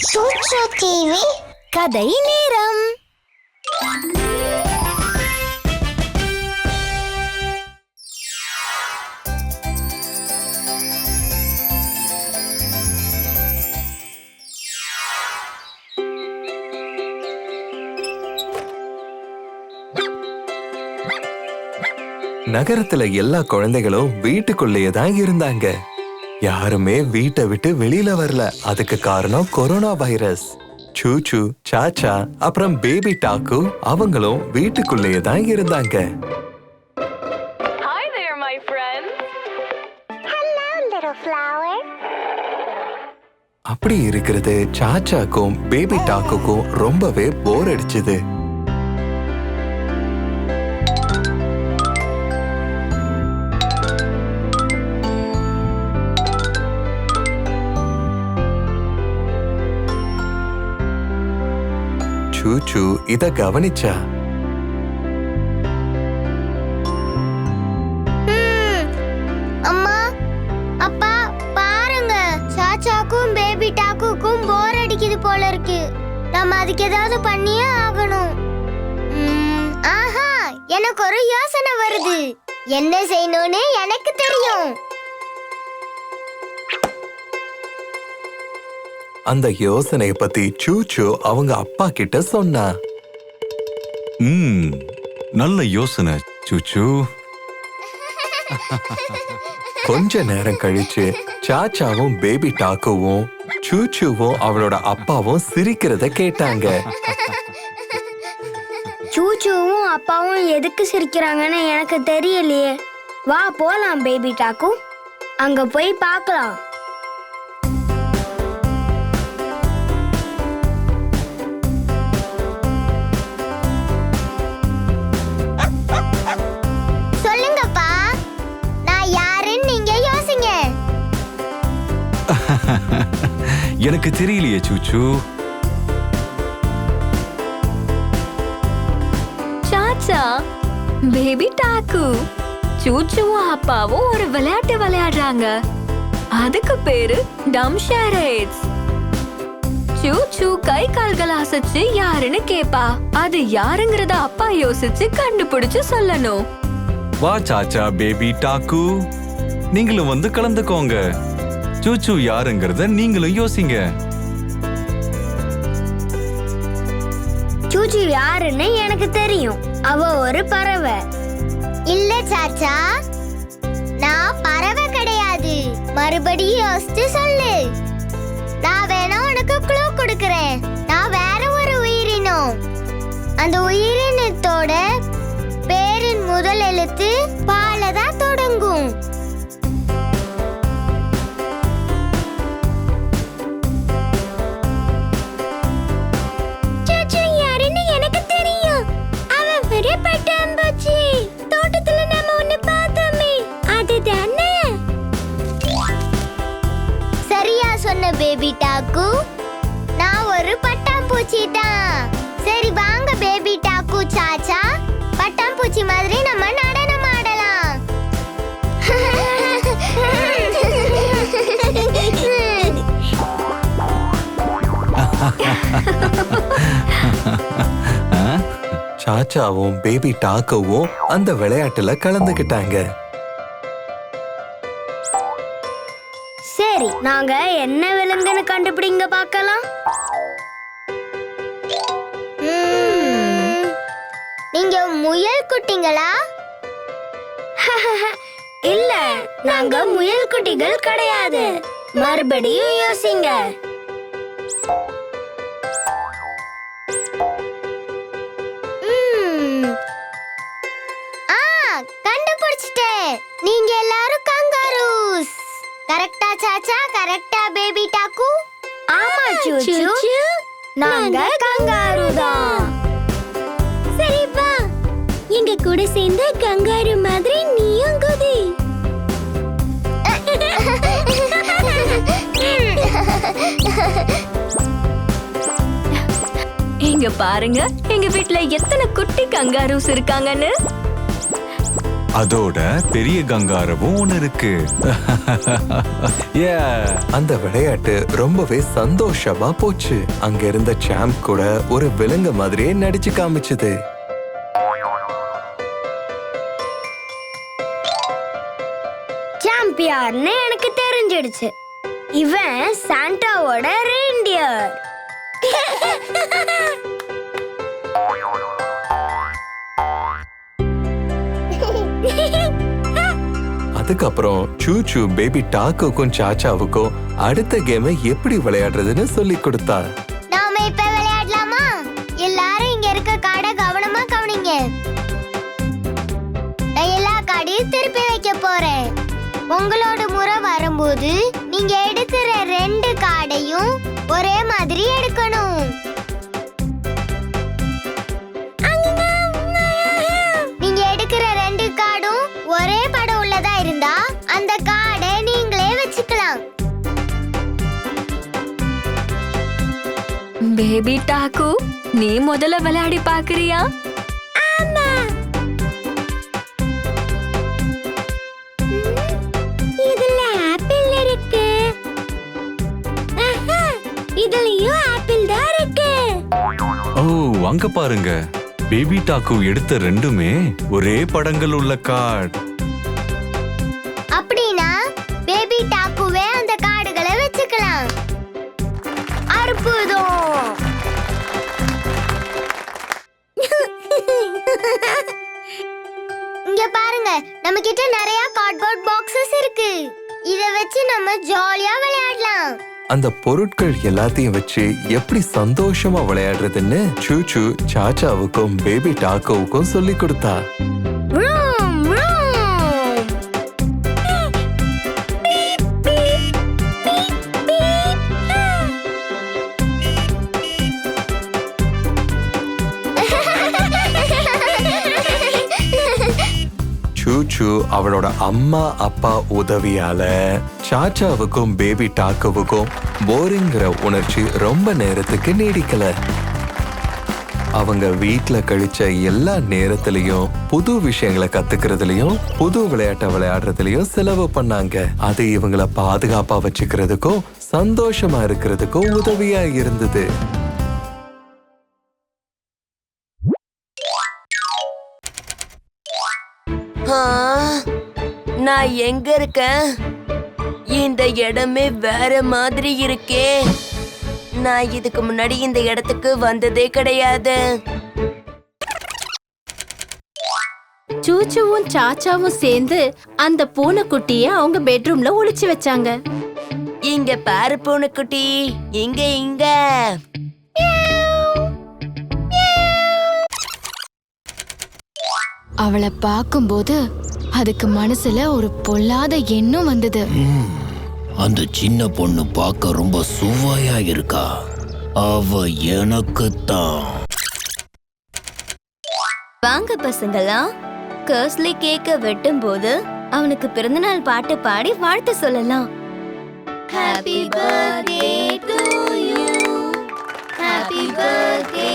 சூட்சு TV கதை நேரம். நகரத்துல எல்லா குழந்தைகளும் வீட்டுக்குள்ளேயே தான் இருந்தாங்க. யாருமே வீட்டை விட்டு வெளியில வரல. அதுக்கு காரணம் கொரோனா வைரஸ். சூச்சு சாச்சா அப்புறம் பேபி டாக்கு அவங்களும் வீட்டுக்குள்ளேயே தான் இருந்தாங்க. Hi there, my அப்படி இருக்கிறது சாச்சாக்கும் பேபி டாக்குக்கும் ரொம்பவே போர் அடிச்சுது. சூச்சு இத கவனிச்சா? அம்மா அப்பா பாருங்க. சாச்சாக்கும் பேபி டாக்குக்கும் போர் அடிக்குது போல இருக்கு. நம்ம அதுக்கு ஏதாவது பண்ணியே ஆகணும். ஆஹா எனக்கு ஒரு யோசனை வருது. என்ன செய்யணும்னு எனக்கு தெரியும். அந்த யோசனைய பத்தி சூச்சு அவங்க அப்பா கிட்ட சொன்னா. ம் நல்ல யோசனை சூச்சு. கொஞ்ச நேரம் கழிச்சு சாச்சாவும் பேபி டாக்குவும் சூச்சுவும் அவளோட அப்பாவும் சிரிக்கிறத கேட்டாங்க. சூச்சுவும் அப்பாவும் எதுக்கு சிரிக்கிறாங்கன்னு எனக்கு தெரியலையே. வா போலாம் பேபி டாக்கு. அங்க போய் பார்க்கலாம். எனக்கு தெரியலையே சூச்சு. சாச்சா பேபி டாக்கு சூச்சுவும் அப்பாவும் ஒரு விளையாட்டு விளையாடுறாங்க. அதுக்கு பேரு டம் ஷேரேட்ஸ் சூச்சு கை கால்கள் அசைச்சு யாருன்னு கேப்பா. அது யாருங்கிறத அப்பா யோசிச்சு கண்டுபிடிச்சு சொல்லணும். வா சாச்சா பேபி டாக்கு நீங்களும் வந்து கலந்துக்கோங்க. சூச்சு யாருங்கிறத நீங்களும் யோசிங்க. சூச்சு யாருன்னு எனக்கு தெரியும். அவ ஒரு பறவை. இல்ல சாச்சா. நான் பறவை கிடையாது. மறுபடியும் யோசிச்சு சொல்லு. சாச்சாவும் பேபி டாக்கவும் அந்த விளையாட்டுல கலந்துகிட்டாங்க சரி நாங்க என்ன விலங்குன்னு கண்டுபிடிங்க பார்க்கலாம். நீங்க முயல் குட்டிங்களா? இல்ல நாங்க முயல் குட்டிகள் கிடையாது. மறுபடியும் யோசிங்க. நீங்க எல்லாரும் கங்காரூஸ். கரெக்டா சாச்சா? கரெக்டா பேபி டாக்கு? ஆமா சூச்சு. நாங்க கங்காரு. தான் சரி வா. எங்க கூட சேர்ந்து கங்காரு மாதிரி நீயும் குதி. இங்க பாருங்க எங்க வீட்ல எத்தனை குட்டி கங்காரூஸ் இருக்காங்கன்னு. அதோட பெரிய கங்காரவும் ஒண்ணு இருக்கு. Yeah. அந்த விளையாட்டு ரொம்பவே சந்தோஷமா போச்சு. அங்க இருந்த சாம்ப் கூட ஒரு விலங்கு மாதிரியே நடிச்சு காமிச்சது. சாம்பியார்னு எனக்கு தெரிஞ்சிடுச்சு. இவன் சாண்டாவோட ரெயின்டியர் அதுக்கப்புறம் சூச்சு பேபி டாக்குக்கும் சாச்சாவுக்கும் அடுத்த கேமை எப்படி விளையாடுறதுன்னு சொல்லி கொடுத்தா? நாம இப்ப விளையாடலாமா? எல்லாரும் இங்க இருக்க காடை கவனமா கவனிங்க. நான் எல்லா காடையும் திருப்பி வைக்க போறேன். உங்களோட முறை வரும்போது நீங்க எடுக்கிற ரெண்டு காடையும் ஒரே மாதிரி எடுக்கணும். பேபி டாக்கு நீ முதல்ல விளையாடி பாக்குறியா இதுல ஆப்பிள் இருக்கு. இதுலயும் ஆப்பிள் தான் இருக்கு. ஓ அங்க பாருங்க. பேபி டாக்கு எடுத்த ரெண்டுமே ஒரே படங்கள் உள்ள கார்டு இருக்கு. இத வச்சு நம்ம ஜாலியா விளையாடலாம். அந்த பொருட்கள் எல்லாத்தையும் வச்சு எப்படி சந்தோஷமா விளையாடுறதுன்னு சூச்சு சாச்சாவுக்கும் பேபி டாக்கோவுக்கும் சொல்லி கொடுத்தா. சாச்சு அவளோட அம்மா அப்பா உதவியால சாச்சாவுக்கும் பேபி டாக்கோவுக்கும் போரிங்கிற உணர்ச்சி ரொம்ப நேரத்துக்கு நீடிக்கல. அவங்க வீட்ல கழிச்ச எல்லா நேரத்திலையும் புது விஷயங்களை கத்துக்கிறதுலயும் புது விளையாட்டை விளையாடுறதுலயும் செலவு பண்ணாங்க. அது இவங்களை பாதுகாப்பா வச்சுக்கிறதுக்கும் சந்தோஷமா இருக்கிறதுக்கும் உதவியா இருந்தது. நான் எங்க இருக்கேன்? இந்த இடமே வேற மாதிரி இருக்கே. நான் இதுக்கு முன்னாடி இந்த இடத்துக்கு வந்ததே கிடையாது. சூச்சுவும் சாச்சாவும் சேர்ந்து அந்த பூனைக்குட்டிய அவங்க பெட்ரூம்ல ஒளிச்சு வச்சாங்க. இங்க பாரு பூனைக்குட்டி. இங்க இங்க. அவளை பார்க்கும்போது அதுக்கு மனசுல ஒரு பொல்லாத எண்ணம் வந்தது. அந்த சின்ன பொண்ணு பார்க்க ரொம்ப சுவையா இருக்கா. அவ எனக்கு தான் வாங்க பசங்களா கர்ஸ்லி கேக்க வெட்டும் போது அவனுக்கு பிறந்தநாள் பாட்டு பாடி வாழ்த்து சொல்லலாம். Happy birthday to you happy birthday